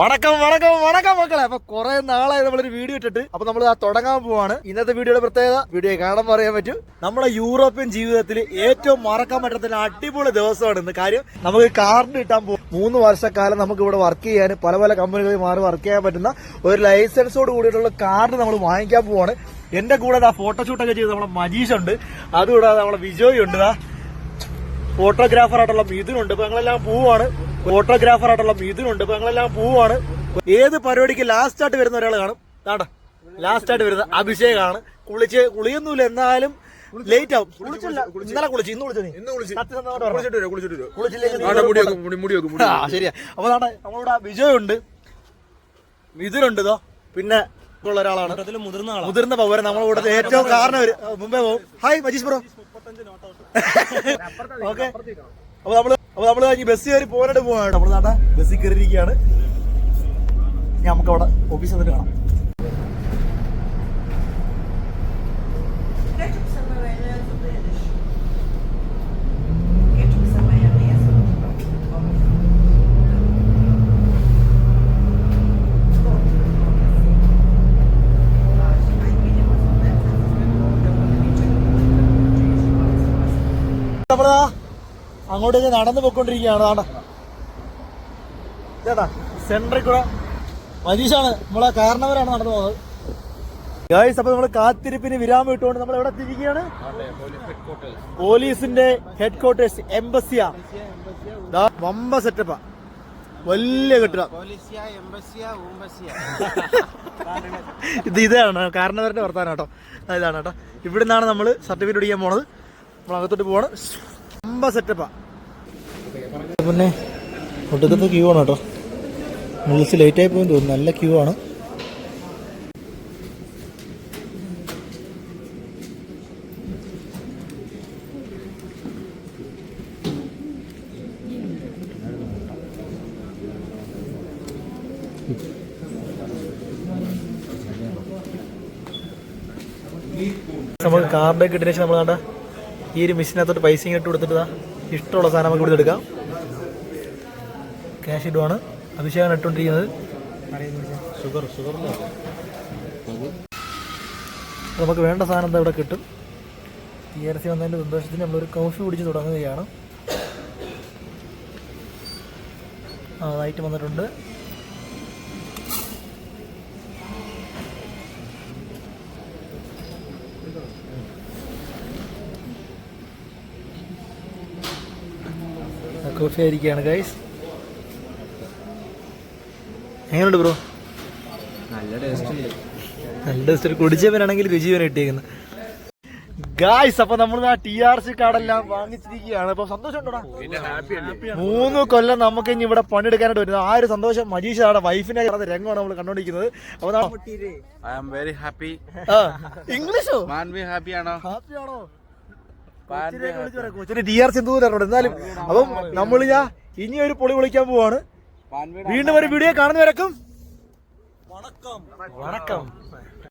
വണക്കം വണക്കം വണക്കം മക്കളെ. അപ്പൊ കുറെ നാളായി നമ്മളൊരു വീഡിയോ ഇട്ടിട്ട്. അപ്പൊ നമ്മൾ ആ തുടങ്ങാൻ പോവാണ്. ഇന്നത്തെ വീഡിയോയുടെ പ്രത്യേകത വീഡിയോ കാണാൻ പറയാൻ പറ്റും. നമ്മുടെ യൂറോപ്യൻ ജീവിതത്തിൽ ഏറ്റവും മറക്കാൻ പറ്റാത്ത അടിപൊളി ദിവസമാണ് ഇന്ന്. കാര്യം നമുക്ക് കാർഡ് കിട്ടാൻ പോകും മൂന്ന് വർഷക്കാലം നമുക്ക് ഇവിടെ വർക്ക് ചെയ്യാൻ പല പല കമ്പനികളിൽ മാറി വർക്ക് ചെയ്യാൻ പറ്റുന്ന ഒരു ലൈസൻസോട് കൂടിയിട്ടുള്ള കാർഡ് നമ്മൾ വാങ്ങിക്കാൻ പോവാണ്. എന്റെ കൂടെ ആ ഫോട്ടോഷൂട്ടൊക്കെ ചെയ്ത് നമ്മുടെ മജീഷ് ഉണ്ട്. അതുകൂടാതെ നമ്മളെ വിജയ് ഉണ്ട് ഫോട്ടോഗ്രാഫർ ആയിട്ടുള്ള മിഥുനുണ്ട് ഇപ്പൊ ഞങ്ങളെല്ലാം പോവാണ്. ഫോട്ടോഗ്രാഫർ ആയിട്ടുള്ള മിഥുനുണ്ട്. ഇപ്പൊ ഞങ്ങളെല്ലാം പോവാണ്. ഏത് പരിപാടിക്ക് ലാസ്റ്റ് ആയിട്ട് വരുന്ന ഒരാൾ കാണും. താണ്ട. ലാസ്റ്റ് ആയിട്ട് വരുന്ന അഭിഷേകാണ്. കുളിച്ച് കുളിയൊന്നുമില്ല. എന്നാലും ലേറ്റ് ആവും. കുളിച്ചില്ല. ഇന്നലെ കുളിച്ചു. ഇന്ന് കുളിച്ചു ശരിയാ. അപ്പൊ നാട്ടെ നമ്മളിവിടെ വിജയ് ഉണ്ട് മിഥുനുണ്ട് ഇതോ. പിന്നെ ഉള്ള ഒരാളാണ്. മുതിർന്ന മുതിർന്ന പൗരൻ. നമ്മളെ കൂടെ ഏറ്റവും കാരണം ഒരു- മുമ്പേ പോകും ഹായ് മജീഷ് ബ്രോ. ഓക്കെ അപ്പൊ നമ്മൾ അപ്പൊ നമ്മൾ ഈ ബസ് കയറി പോരാട് പോവാണ് നമ്മൾ നാട്ടാ ബസ്സിൽ കയറിയിരിക്കുകയാണ്. ഇനി നമുക്ക് അവിടെ ഓഫീസിൽ വന്നിട്ട് കാണാം. നമ്മളാ അങ്ങോട്ടേക്ക് നടന്നു പോയിക്കൊണ്ടിരിക്കുകയാണ്. ആണ്ട ചേട്ടാ സെൻട്രിൽ കൂടെ മനീഷാണ് നമ്മളെ കാരണവരാണ് നടന്നു പോകുന്നത്. ഗായ്സ് അപ്പൊ നമ്മൾ കാത്തിരിപ്പിന് വിരാമം ഇട്ടുകൊണ്ട് നമ്മൾ എവിടെ തിരിക്കുകയാണ് പോലീസിന്റെ ഹെഡ് ക്വാർട്ടേഴ്സ് എംബസിയ വമ്പ സെറ്റപ്പാ വലിയ കെട്ടിടം. ഇത് ഇതാണ് കാരണവരുടെ വർത്താനം കേട്ടോ. ഇതാണ് കേട്ടോ. ഇവിടുന്നാണ് നമ്മൾ നമ്മൾ സർട്ടിഫിക്കറ്റ് അടിക്കാൻ പോണത്. നമ്മൾ അകത്തോട്ട് പോവാണ്. വമ്പ സെറ്റപ്പാ പിന്നെ ഒടുക്കത്തെ ക്യൂ ആണ് കേട്ടോ. വിളിച്ച് ലേറ്റ് ആയി പോയി തോന്നുന്നു. നല്ല ക്യൂ ആണ്. നമ്മൾ കാർഡൊക്കെ കിട്ടിയ ശേഷം നമ്മൾ കണ്ട ഈ ഒരു മെഷീനകത്തോട്ട് പൈസ ഇങ്ങനെ ഇട്ട് കൊടുത്തിട്ട് ഇഷ്ടമുള്ള സാധനം നമുക്ക് ഇവിടെ എടുക്കാം. ക്യാഷ് ഇടുവാണ്. അഭിഷേകം ഇട്ടുകൊണ്ടിരിക്കുന്നത്. ഷുഗർ ഷുഗർ നമുക്ക് വേണ്ട സാധനം എന്താ ഇവിടെ കിട്ടും. ടി ആർ സി വന്നതിന്റെ സന്തോഷത്തിന് നമ്മളൊരു കോഫി കുടിച്ച് തുടങ്ങുകയാണ്. ആ ഐറ്റം വന്നിട്ടുണ്ട്. കോഫി ആയിരിക്കുകയാണ് ഗൈസ് എങ്ങനെയുണ്ട് ബ്രോ? നല്ല ടേസ്റ്റ് നല്ല ടേസ്റ്റ് കുടിച്ചവനാണെങ്കിൽ രുചിവനെ കിട്ടിയേക്കുന്നത് ഗായ്സ് അപ്പൊ നമ്മൾ ആ ടി ആർ സി കാർഡെല്ലാം വാങ്ങിച്ചിരിക്കുകയാണ്. അപ്പൊ സന്തോഷമുണ്ടോടാ? മൂന്ന് കൊല്ലം നമുക്ക് ഇനി ഇവിടെ പണിയെടുക്കാനായിട്ട് വരുന്നത് ആ ഒരു സന്തോഷം മജീഷ് അവിടെ വൈഫിനെ രംഗമാണ് നമ്മൾ കണ്ടോണ്ടിരിക്കുന്നത് അപ്പൊ വെരി ഹാപ്പി ഇംഗ്ലീഷോ ഹാപ്പി ആണോ? ഹാപ്പി ആണോ? കൊച്ചിന് ആർ എന്നാലും അപ്പം നമ്മൾ ഞാൻ ഇനി ഒരു പൊളി വിളിക്കാൻ പോവാണ്. വീണ്ടും ഒരു വീഡിയോ കാണുന്നവരക്കും വണക്കം.